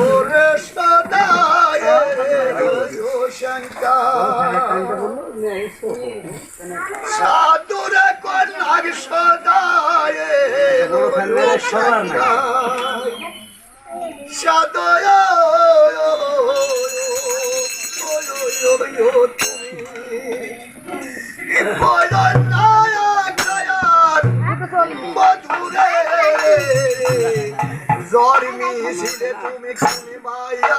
ওরে সদায় সাধুরে কন্যাগ সদায় সদয় মধুরে জ্বর মিছিলে তুমি তুমি মায়া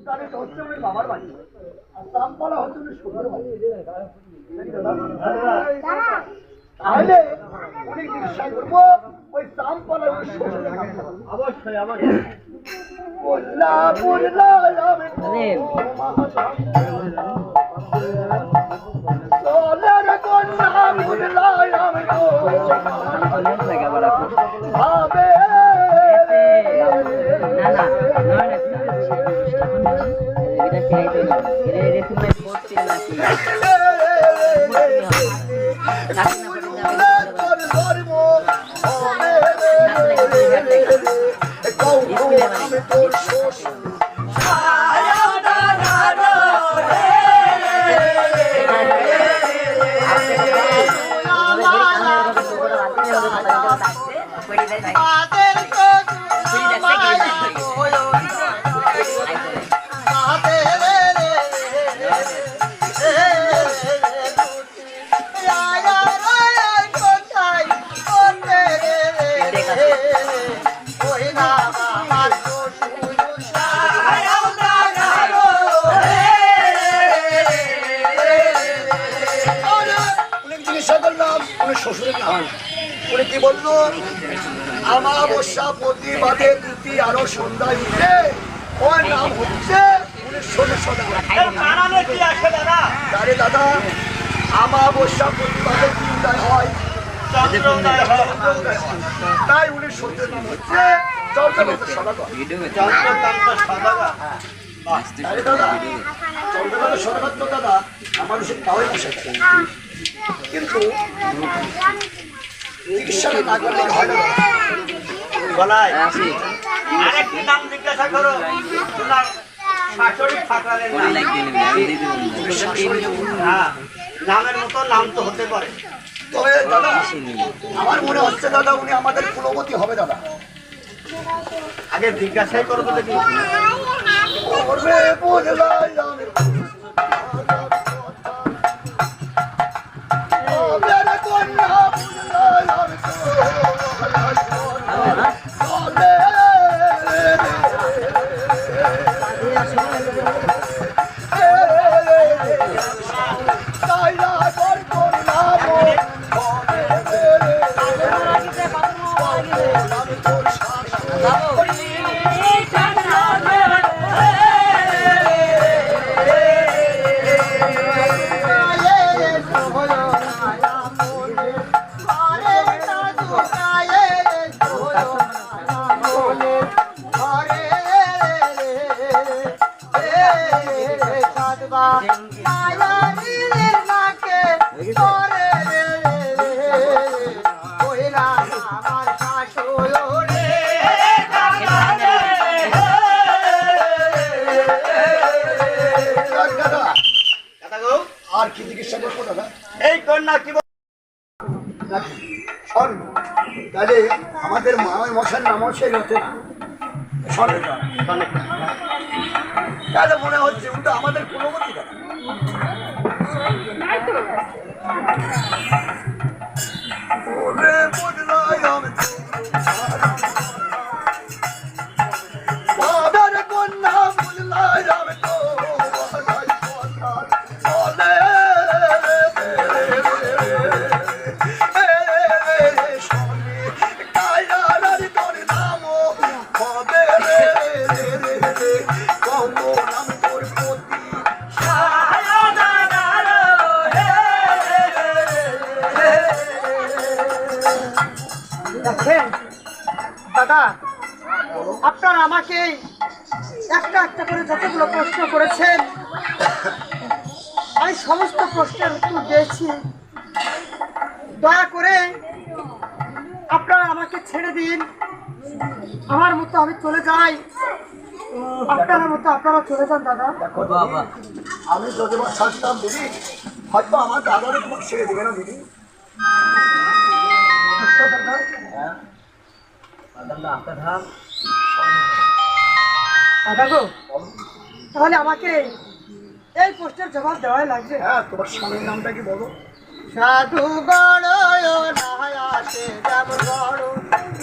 উদারিত হচ্ছে উনি বাবার বাড়ি। আর চাম্পালা হচ্ছে উনি শ্বশুর বাড়ি। তাহলে উনি জিজ্ঞাসা করব ওই চাম্পালা ওই শ্বশুরের নাম কি? অবশ্যই অবশ্যই। পুল্লা খেয়ে আমি সোনার কন্যা পুল্লা আমি ভাবে ধর্ম দুটি আরও সন্ধ্যা দিতে ওর নাম হচ্ছে উনি ষোলো সদা কারণে কি দাদা? আরে দাদা আমাবস্যা প্রতিবাদে তিনটায় হয়। হয়। তাই উনি সত্যের নাম হচ্ছে চন্দ্রনাথ সদাগর। চন্দ্রতন্ত্র সদাগর। চন্দ্রনাথ সদাগর তো দাদা মানুষের পাওয়াই বসে কিন্তু চিকিৎসাটা না করলে হয় না। দাদা। আরেকটি নাম জিজ্ঞাসা করো? তোমার শাশুড়ি ঠাকুরের নাম হ্যাঁ নামের মতো নাম তো হতে পারে। তবে দাদা আমার মনে হচ্ছে দাদা উনি আমাদের কুলবতী হবে দাদা। আগে জিজ্ঞাসাই করব দেখি করবে এই কন্যা কি তাহলে আমাদের মামাই মশার নাম সেই হতে না তাহলে মনে হচ্ছে ওটা আমাদের কুলবতী না উত্তর দয়া করে আপনারা আমাকে ছেড়ে দিন। আমার মতো আমি চলে যাই। আপনার মতো আপনারা চলে যান দাদা। আমি যদি আমার শাসতাম দিদি হয়তো আমার দাদারে তোমাকে ছেড়ে দিবে না দিদি? দাদা গো তাহলে আমাকে এই প্রশ্নের জবাব দেওয়াই লাগবে। হ্যাঁ তোমার স্বামীর নামটা কি বলো? সাধু গড় নায়াসে যাব গড়।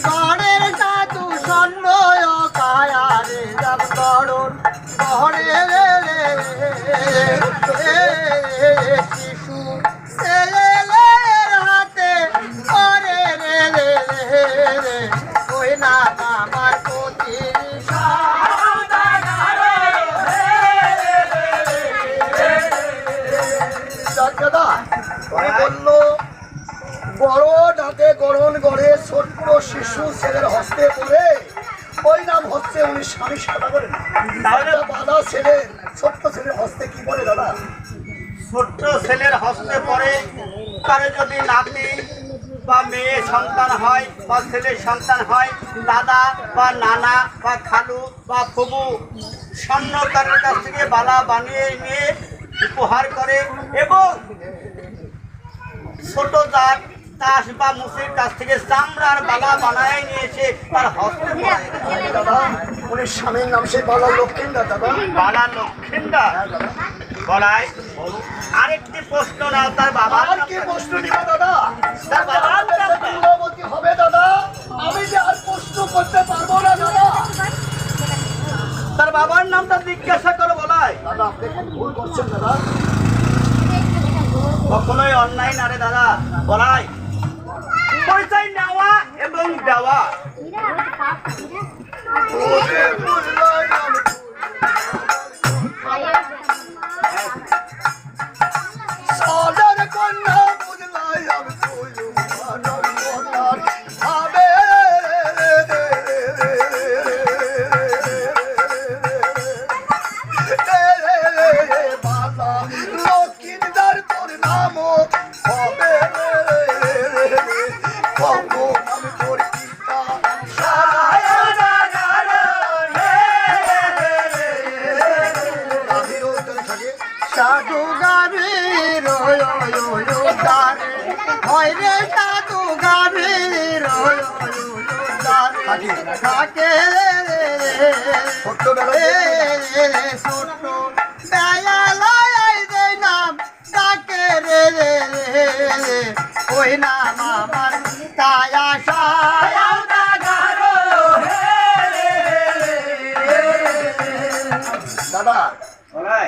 গড়ের সাধু সন্ময় কায়ারে যাব গড়। গড়ে রে রে রে শিশু ছেলের হাতে করে রে রে রে রে। ওই না আমার প্রতি স্বামী সাদা করেন তাহলে বাধা ছেলে ছোট্ট ছেলের হস্তে কি বলে দাদা? ছোট্ট ছেলের হস্তে পড়ে তারে যদি নাতি বা মেয়ে সন্তান হয় বা ছেলের সন্তান হয় দাদা বা নানা বা খালু বা ফুবু স্বর্ণকারের কাছ থেকে বালা বানিয়ে নিয়ে উপহার করে এবং ছোট জাত তাস বা মুসির কাছ থেকে চামড়ার বালা বানায় নিয়ে এসে তার হস্তে পড়ে। দাদা উনি স্বামীর নাম সেই বালা লক্ষ্মীন্দর দাদা। বালা লক্ষিন্দা বলায় আরেকটি প্রশ্ন নাও তার বাবার আর কি প্রশ্ন নিবা দাদা? তার বাবার নাম হবে দাদা। আমি যে আর প্রশ্ন করতে পারব না দাদা। তার বাবার নামটা জিজ্ঞাসা করে বলায় দাদা আপনি ভুল করছেন দাদা। কখনোই অন্যায় না রে দাদা। বলাই। পরিচয় নেওয়া এবং দেওয়া। ওরে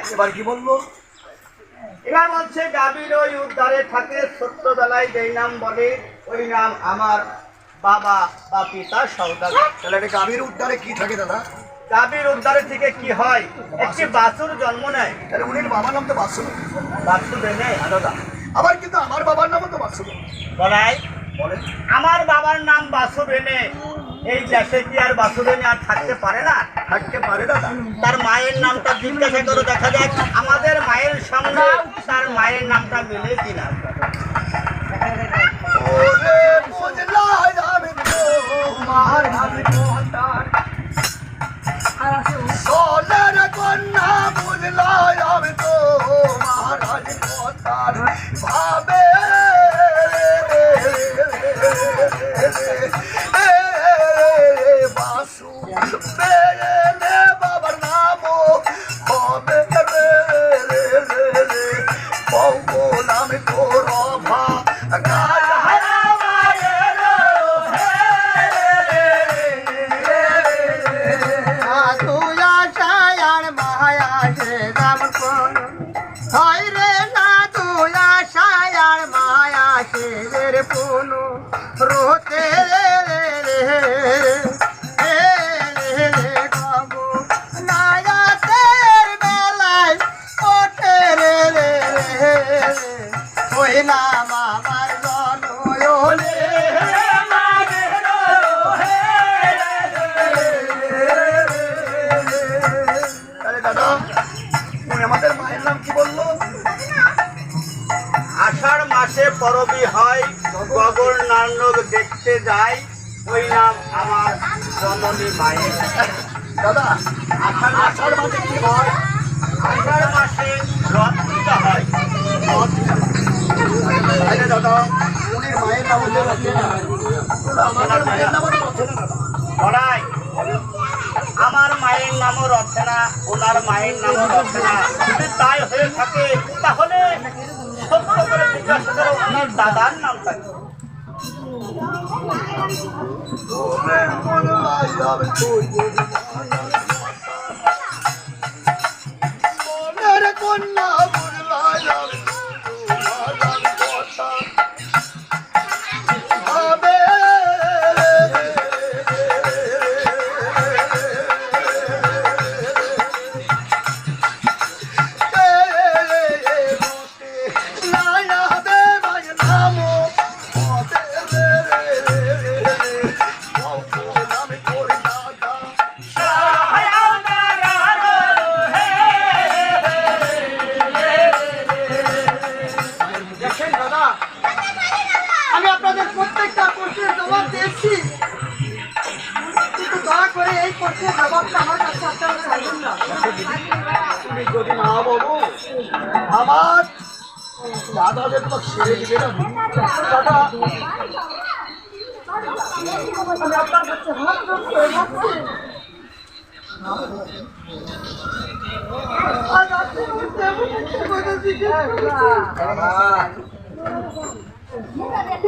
এবার কি বলল এবার বলছে গাভীর ওই উদ্ধারে থাকে ছোট্টবেলায় যেই নাম বলে ওই নাম আমার বাবা বা পিতা সৌদাগর তাহলে এটা গাভীর উদ্ধারে কি থাকে দাদা? গাভীর উদ্ধারে থেকে কি হয়? একটি বাছুর জন্ম নেয়। তাহলে উনির বাবার নাম তো বাসু বাছুর এনে দাদা। আবার কিন্তু আমার বাবার নামও তো বাসু বলাই? বলেন। আমার বাবার নাম বাসু এনে এই দেশে কি আর বাসু এনে আর থাকতে পারে না? থাকতে পারে দাদা তার মায়ের নামটা জিজ্ঞাসা করে দেখা যাক আমাদের মায়ের সঙ্গে তার মায়ের নামটা মিলে কিনা। কন্যা বুঝলাই আমি তো। আমাদের মায়ের নাম কি বলল? আষাঢ় মাসে পরবী হয় গগর নানক দেখতে যাই, ওই নাম আমার জননী মায়ের। দাদা আষাঢ় মাসে কি হয়? উনির মায়ের নাম আমার নামও রচনা ওনার মায়ের নামও রচনা যদি তাই হয়ে থাকে, তাহলে সত্য করে জিজ্ঞাসা করো, ওনার দাদার নাম কি? কন্যা। কথা।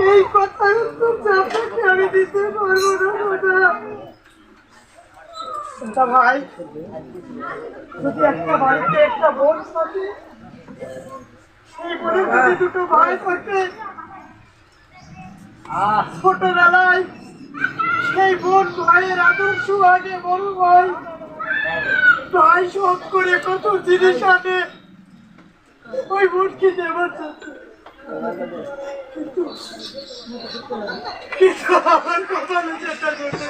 এই উত্তর আপনাকে আমি দিতে পারব না দাদা ভাই, যদি একটা বাড়িতে একটা বোন থাকে দুটো ভাই থাকে ছোটবেলায় সেই বোন ভাইয়ের আদর্শ আগে বড় ভাই ভাই সব করে কত জিনিস আনে ওই বোনকে জন্য কিন্তু কিন্তু আমার কপালে ঘটেছে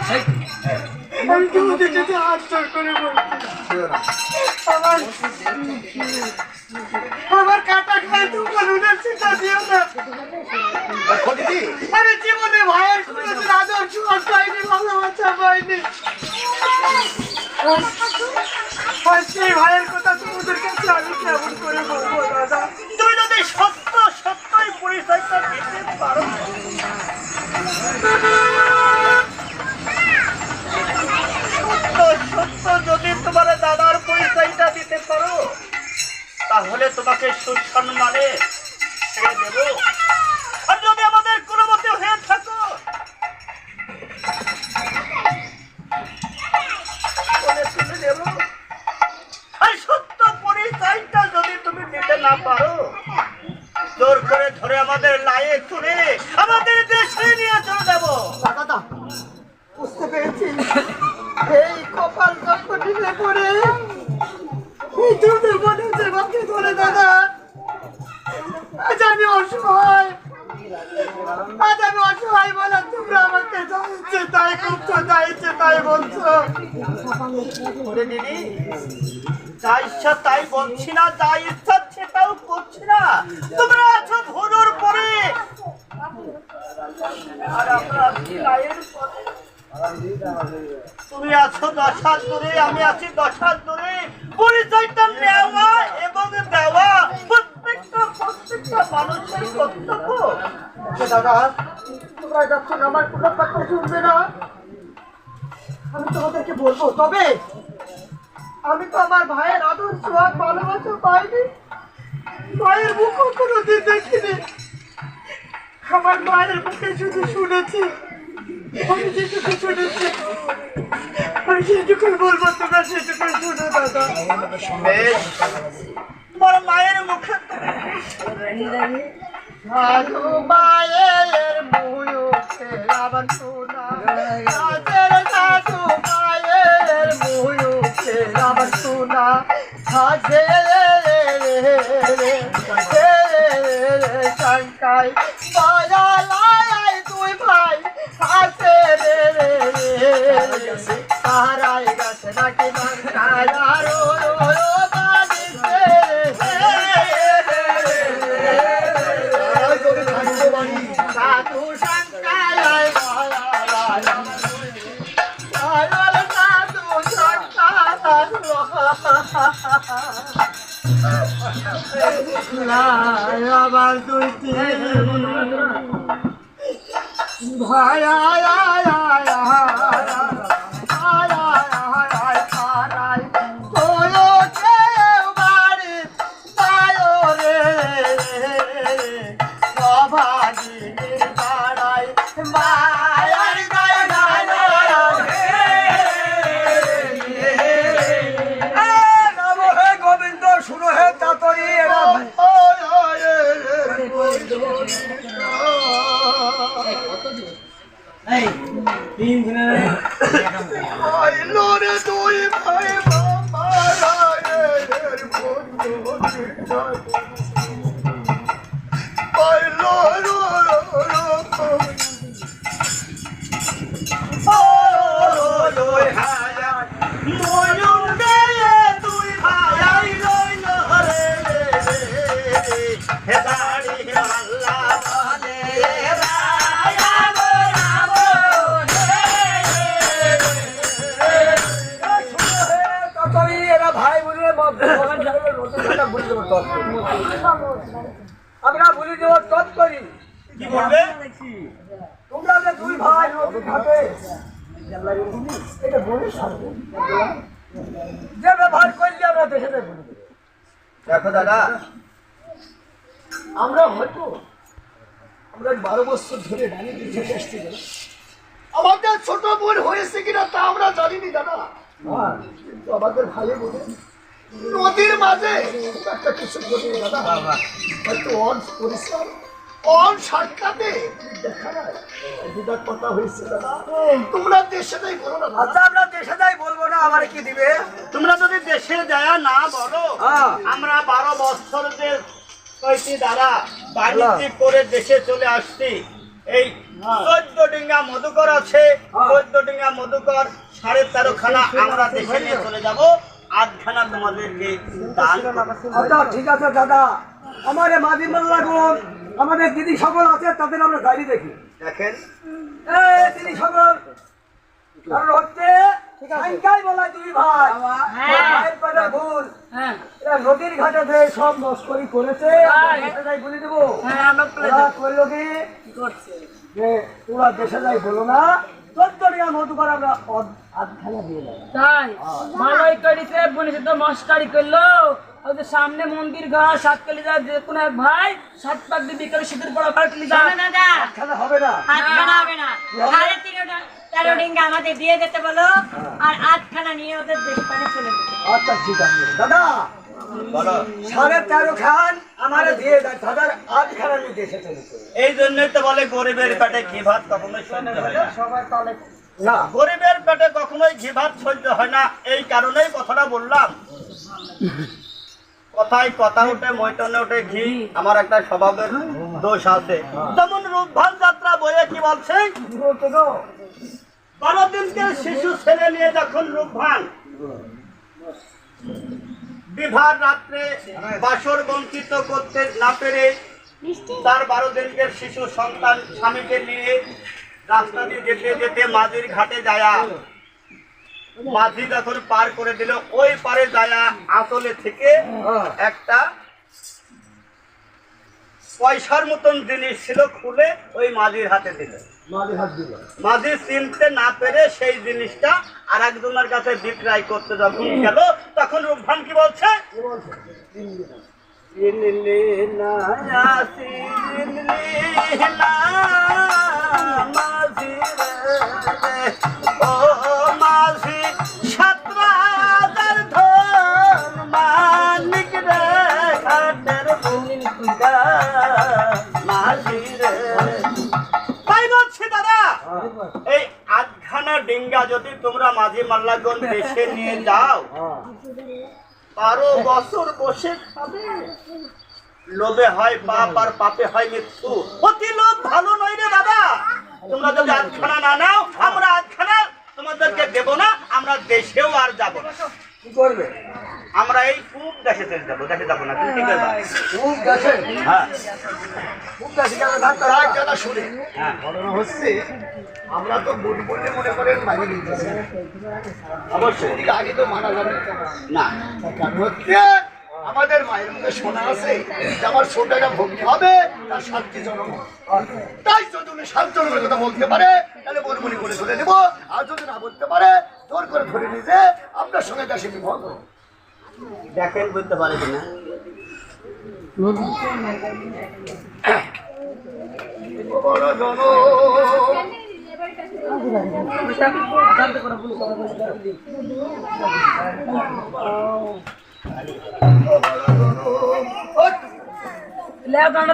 ভাই, আমি তোমাদের কাছে হাত করে বলছি আমার আমার কাটা খায় তোমার উনার চিন্তা দিও না আমি জীবনে ভাইয়ের কোনোদিন আদর্শ আর পাইনি, ভালোবাসা পাইনি। আর সেই ভাইয়ের কথা তোমাদের কাছে আমি কেমন করে বলব, দাদা? তুমি যদি সত্য, সত্যই পরিচয়টা দিতে পারো। সত্য সত্য যদি তোমার দাদার পরিচয়টা দিতে পারো, তাহলে তোমাকে সুসম্মানে তুমি আছো দশ হাত দূরে, আমি আছি দশ হাত দূরে। পরিচয়টা নেওয়া এবং দেওয়া প্রত্যেকটা প্রত্যেকটা মানুষের কর্তব্য। যে দাদা, তোমরা যখন আমার কোনো কথা শুনবে না। আমি তোমাদেরকে বলব, তবে আমি তো আমার ভাইয়ের আদর্শ আর ভালোবাসা পাইনি। মায়ের মুখও কোনোদিন দেখিনি। আমার মায়ের মুখে শুধু শুনেছি। আমি যেটুকু শুনেছি আমি সেটুকুই বলব তোমরা সেটুকুই শুনো দাদা। বেশ। মায়ের মুখে সাধু মায়ের মুয়ুকে আবার শোনা ভাই আমরা বারো বছর ধরে রানী আমাদের ছোট বোন হয়েছে কিনা তা আমরা জানিনি দাদা। হ্যাঁ, কিন্তু আমাদের ভাই বোনে নদীর মাঝে একটা কিছু দাদা। হয়তো অন সাক্ষাতে দেখা নাই। দুটা কথা হয়েছে দাদা। তোমরা দেশে বলো না। আচ্ছা আমরা দেশে যাই বলব না আমার কি দিবে? তোমরা যদি দেশে যায় না বলো হ্যাঁ। আমরা বারো বছর যে দ্বারা করে দেশে চলে আসছি। এই চোদ্দ ডিঙ্গা মধুকর আছে। চোদ্দ ডিঙ্গা মধুকর সাড়ে তেরো খানা আমরা দেশে নিয়ে চলে যাব। আটখানা তোমাদেরকে দান আচ্ছা ঠিক আছে দাদা। আমার মাঝি মোল্লাগুন আমাদের দিদি সকল আছে তাদের আমরা গাড়ি দেখি। দেখেন। এই দিদি সকল। কারণ হচ্ছে সংখ্যাই বলা দুই ভাই। ভাইয়ের পেটে ভুল। নদীর ঘাটে যে সব মস্করি করেছে দেশে বলে দেবো। করল কি? যে তোরা দেশে যাই বলো না। চোদ্দ টাকা আমরা আধখানা দিয়ে তাই। ভালোই করিছে বলেছে তো মস্কারি করল। সামনে মন্দির ঘা সাতকালি যা যে কোনো এক ভাই সাত পাক দিয়ে বিকালে শীতের পড়া যা। হবে না। হবে না। সাড়ে তিনটা তেরো ডিঙ্গা আমাদের দিয়ে যেতে বলো আর আটখানা নিয়ে ওদের দেশ পানে চলে আচ্ছা ঠিক আছে। দাদা সাড়ে তেরো খান আমার দিয়ে দেয় দাদার আধখানা আমি দেশে চলেছে এই জন্যই তো বলে গরিবের পেটে ঘি ভাত কখনোই সহ্য হয় না। না। গরিবের পেটে কখনোই ঘি ভাত সহ্য হয় না এই কারণেই কথাটা বললাম। কথায় কথা উঠে মৈতনে উঠে ঘি আমার একটা স্বভাবের দোষ আছে। যেমন রূপভান যাত্রা বইয়ে কি বলছে? বারো দিনকে শিশু ছেলে নিয়ে যখন রূপভান বিভার রাত্রে বাসর বঞ্চিত করতে না পেরে তার বারো দিনকের শিশু সন্তান স্বামীকে নিয়ে রাস্তা দিয়ে যেতে যেতে মাঝির ঘাটে যায়া মাঝি যখন পার করে দিল ওই পারে যায়া আঁচলে থেকে। একটা পয়সার মতন জিনিস ছিল খুলে ওই মাঝির হাতে দিল। মাঝে চিনতে না পেরে সেই জিনিসটা আর একজনের কাছে বিক্রয় করতে যখন গেল তখন রূপভান কি বলছে? মাঝি ও মাঝি তাই বলছি, দাদা, এই ডিঙ্গা যদি তোমরা মাঝে মাল্লাগন নিয়ে যাও, বারো বছর বসে খাবে। লোভে হয় বাপ আর পাপে হয় মৃত্যু। অতি লোভ ভালো নয় রে দাদা। তোমরা যদি আধখানা না নাও, আমরা আধখানা তোমাদেরকে দেব না, আমরা দেশেও আর যাব না। কি করবে? আমরা এই খুব দেশে চলে যাব দেশে যাব না তুমি কি করবা? খুব গেছে হ্যাঁ। খুব শুনে। হ্যাঁ। ঘটনা হচ্ছে আমরা তো বলি বললে মনে করেন বাইরে নিতেছি অবশ্যই। এদিকে আগে তো মানা যাবে। না। কারণ হচ্ছে আমাদের মায়ের মুখে শোনা আছে যে আমার ছোটটা ভক্তি হবে? তার জনম। তাই যদি উনি জনমের কথা বলতে পারে তাহলে বলবনি করে ধরে নেব। আর যদি না বলতে পারে জোর করে ধরে নিজে আপনার সঙ্গে বিবাহ করব দেখেন বুঝতে পারে কিনা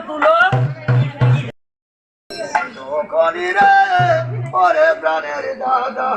তুলো পরে প্রাণের দাদা